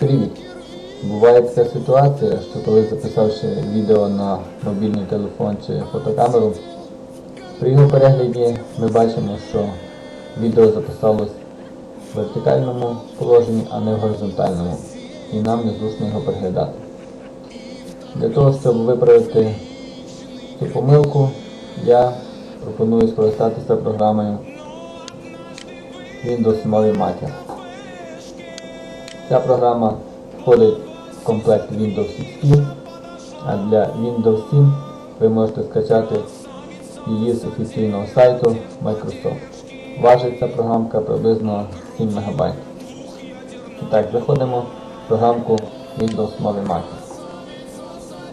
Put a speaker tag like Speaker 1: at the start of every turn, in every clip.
Speaker 1: Привіт! Буває така ситуація, що коли записавши відео на мобільний телефон чи фотокамеру, при його перегляді ми бачимо, що відео записалось в вертикальному положенні, а не в горизонтальному, і нам незручно його переглядати. Для того, щоб виправити цю помилку, я пропоную скористатися програмою Windows Movie Maker. Ця програма входить в комплект Windows XP, а для Windows 7 ви можете скачати її з офіційного сайту Microsoft. Важить ця програмка приблизно 7 МБ. Так, заходимо в програмку Windows Movie Maker.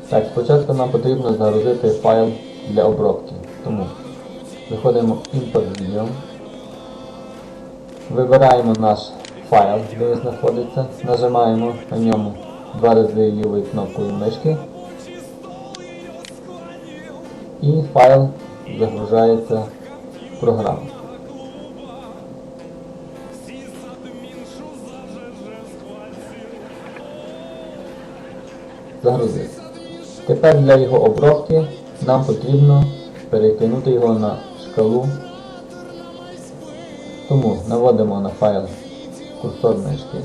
Speaker 1: Так, спочатку нам потрібно загрузити файл для обробки. Тому заходимо в Import Video. Вибираємо наш файл, де знаходиться, нажимаємо на ньому два рази лівою кнопкою мишки. І файл загружається в програму. Загрузився. Тепер для його обробки нам потрібно перекинути його на шкалу тому наводимо на файл курсор мишки,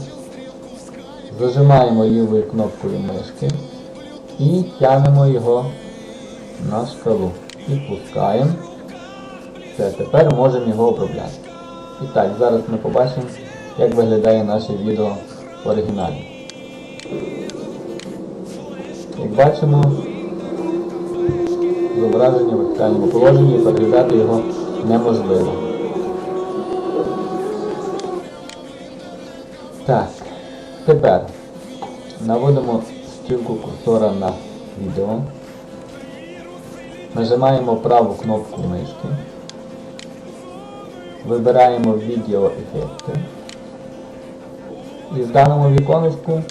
Speaker 1: зажимаємо лівою кнопкою мишки і тягнемо його на шкалу. І пускаємо. Все, тепер можемо його обробляти. І так, зараз ми побачимо, як виглядає наше відео в оригіналі. Як бачимо, зображення в вертикальному положенні переглядати його неможливо. Так, тепер наводимо стрілку курсора на відео, нажимаємо праву кнопку мишки, вибираємо відео ефекти і в даному віконечку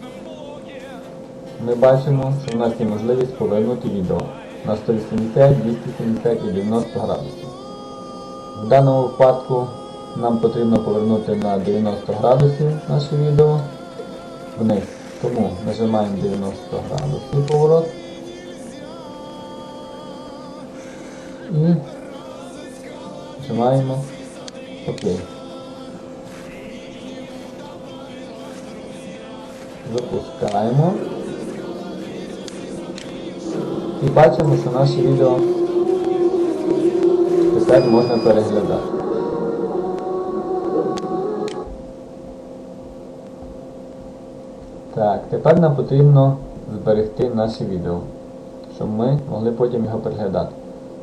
Speaker 1: ми бачимо, що в нас є можливість повернути відео на 180, 270 і 90 градусів. В даному випадку нам потрібно повернути на 90 градусів наше відео вниз. Тому нажимаємо 90 градусів поворот і нажимаємо ОК. Запускаємо. І бачимо, що наше відео тепер можна переглядати. Так, тепер нам потрібно зберегти наше відео, щоб ми могли потім його переглядати.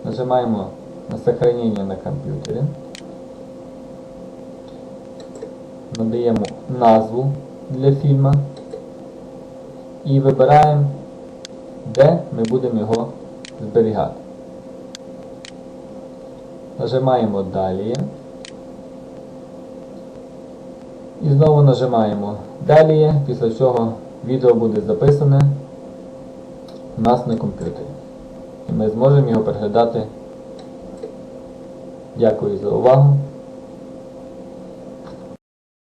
Speaker 1: Нажимаємо на сохранення на комп'ютері. Надаємо назву для фільму і вибираємо, де ми будемо його зберігати. Нажимаємо Далі. І знову нажимаємо Далі, після чого відео буде записане у нас на комп'ютері. І ми зможемо його переглядати. Дякую за увагу.